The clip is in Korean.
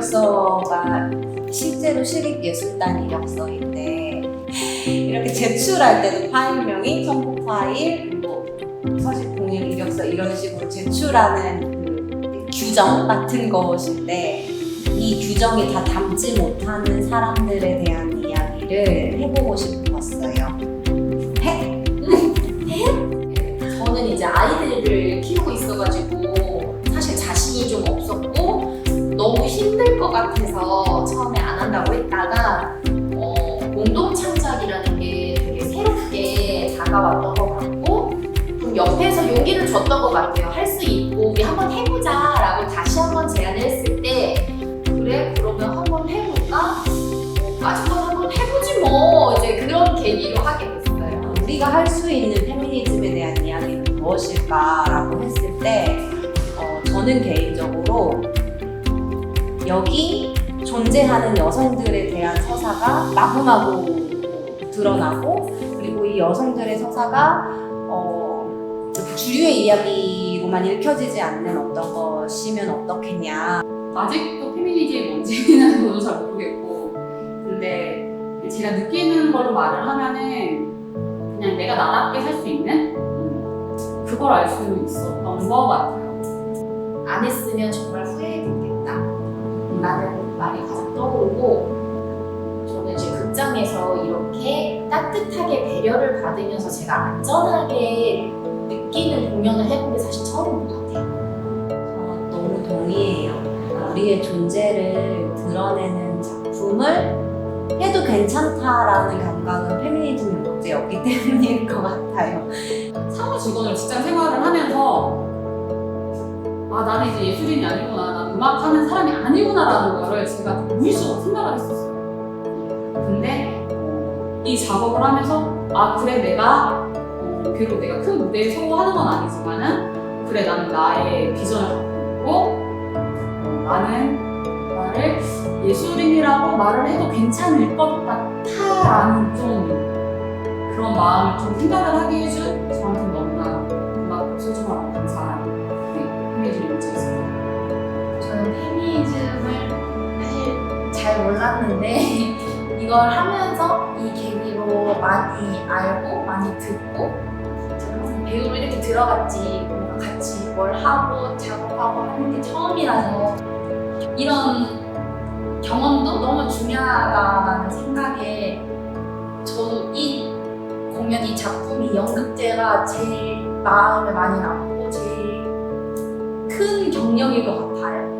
이력서가 실제로 실립예술단 이력서인데 이렇게 제출할 때도 파일명이 첨부 파일, 뭐 서식 공연 이력서 이런 식으로 제출하는 그 규정 같은 것인데 이 규정이 다 담지 못하는 사람들에 대한 이야기를 해보고 싶었어요. 해? 저는 이제 아이들을 키우고 있어가지고 힘들 것 같아서 처음에 안 한다고 했다가 어, 공동 창작이라는 게 되게 새롭게 다가왔던 것 같고 좀 옆에서 용기를 줬던 것 같아요. 할 수 있고 우리 한번 해보자라고 다시 한번 제안을 했을 때 그래 그러면 한번 해볼까? 뭐, 아직도 한번 해보지 뭐 이제 그런 계기로 하게 됐어요. 우리가 할 수 있는 페미니즘에 대한 이야기는 무엇일까라고 했을 때 어, 저는 개인적으로 여기 존재하는 여성들에 대한 서사가 마구마구 드러나고 그리고 이 여성들의 서사가 어, 주류의 이야기로만 읽혀지지 않는 어떤 것이면 어떻겠냐 아직도 페미니즘이 뭔지는 저도 잘 모르겠고 근데 제가 느끼는 걸로 말을 하면은 그냥 내가 나답게 살 수 있는 음, 그걸 알 수 있었던 것 같아요. 안 했으면 정말 후회했겠다. 라는 말이 가장 떠오르고, 저는 이제 극장에서 이렇게 따뜻하게 배려를 받으면서 제가 안전하게 느끼는 공연을 해본 게 사실 처음인 것 같아요. 어, 너무 동의해요. 우리의 존재를 드러내는 작품을 해도 괜찮다라는 감각은 페미니즘의 문제였기 때문일 것 같아요. 사무 직원으로 직장 생활을 하면서 아 나는 이제 예술인이 난 음악하는 사람이 아니구나라는 거를 제가 무의식으로 생각을 했었어요. 근데 어, 이 작업을 하면서 아 그래 내가 어, 비록 내가 큰 무대에 서고하는 건 아니지만은 그래 나는 나의 비전을 갖고 있고 어, 나는 나를 예술인이라고 말을 해도 괜찮을 것 같아라는 좀 그런 마음을 좀 생각을 하게 해준 저한테 잘 몰랐는데 이걸 하면서 이 계기로 많이 알고 많이 듣고 배우로 이렇게 들어갔지 같이 뭘 하고 작업하고 하는 게 처음이라서 이런 경험도 너무 중요하다라는 생각에 저도 이 공연 이 작품이 연극제가 제일 마음에 많이 남고 제일 큰 경력일 것 같아요.